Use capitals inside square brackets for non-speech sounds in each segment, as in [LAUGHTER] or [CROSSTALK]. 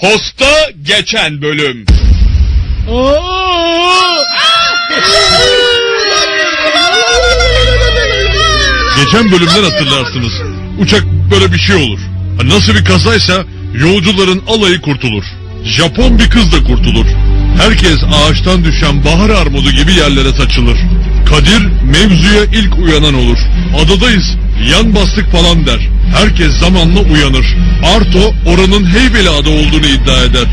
Hosta geçen bölüm. Geçen bölümden hatırlarsınız. Uçak böyle bir şey olur. Nasıl bir kazaysa yolcuların alayı kurtulur. Japon bir kız da kurtulur. Herkes ağaçtan düşen bahar armudu gibi yerlere saçılır. Kadir mevzuya ilk uyanan olur. Adadayız, yan bastık falan der. Herkes zamanla uyanır. Arto oranın Heybeli ada olduğunu iddia eder.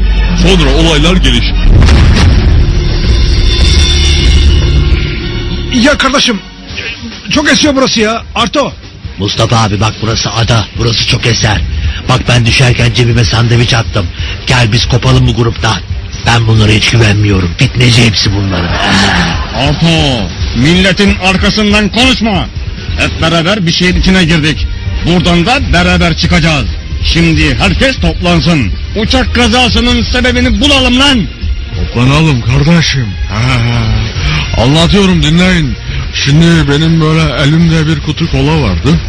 Sonra olaylar gelişir. Ya kardeşim çok esiyor burası ya. Arto. Mustafa abi bak burası ada. Burası çok eser. Bak ben düşerken cebime sandviç attım. Gel biz kopalım bu gruptan. Ben bunlara hiç güvenmiyorum. Fitneci hepsi bunların. Arto, milletin arkasından konuşma. Hep beraber bir şeyin içine girdik. Buradan da beraber çıkacağız. Şimdi herkes toplansın. Uçak kazasının sebebini bulalım lan. Toplanalım kardeşim. Anlatıyorum dinleyin. Şimdi benim böyle elimde bir kutu kola vardı.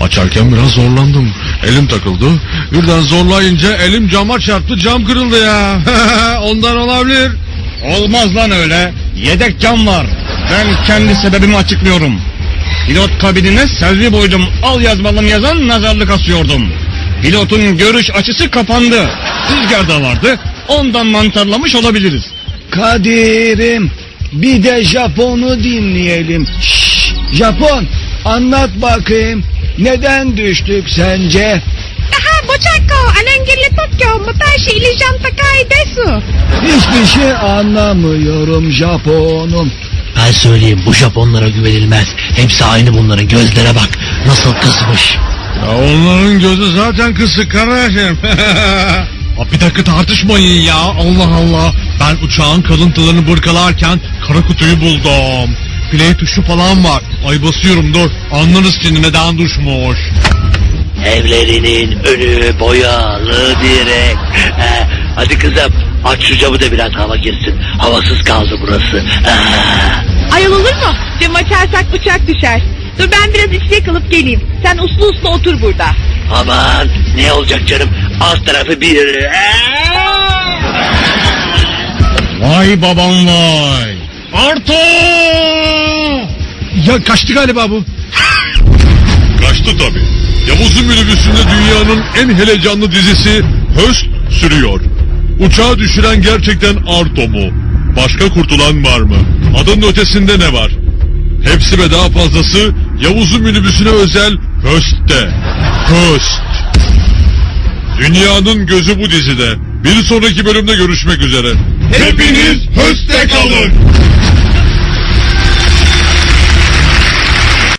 Açarken biraz zorlandım. Elim takıldı. Birden zorlayınca elim cama çarptı cam kırıldı ya. [LAUGHS] Ondan olabilir. Olmaz lan öyle. Yedek cam var. Ben kendi sebebimi açıklıyorum. Pilot kabinine selvi boydum al yazmalım yazan nazarlık asıyordum. Pilotun görüş açısı kapandı. Rüzgar da vardı. Ondan mantarlamış olabiliriz. Kadir'im bir de Japon'u dinleyelim. Şşş, Japon anlat bakayım. Neden düştük sence? Aha boçako, alengirletotko, mutashi, ilijam takai desu. Hiçbir şey anlamıyorum Japon'um. Ben söyleyeyim bu Japonlara güvenilmez. Hepsi aynı bunların gözlere bak. Nasıl kısmış. Ya onların gözü zaten kısık kardeşim. [LAUGHS] Aa, Bir dakika tartışmayın ya Allah Allah. Ben uçağın kalıntılarını bırkalarken kara kutuyu buldum. Play tuşu falan var. Ay basıyorum dur. Anlarız şimdi neden düşmüş. Evlerinin önü boyalı direk. He, hadi kızım aç şu camı da biraz hava girsin. Havasız kaldı burası. He. Ayol olur mu? Cam açarsak bıçak düşer. Dur ben biraz içine kalıp geleyim. Sen uslu uslu otur burada. Aman ne olacak canım alt tarafı bir... Vay babam vay. Arto! Ya kaçtı galiba bu. Kaçtı tabi. Yavuz'un minibüsünde dünyanın en heyecanlı dizisi Höst sürüyor. Uçağı düşüren gerçekten Arto mu? Başka kurtulan var mı? Adanın ötesinde ne var? Hepsi ve daha fazlası Yavuz'un minibüsüne özel Höst'te. Höst. Dünyanın gözü bu dizide. Bir sonraki bölümde görüşmek üzere. Hepiniz Höst'te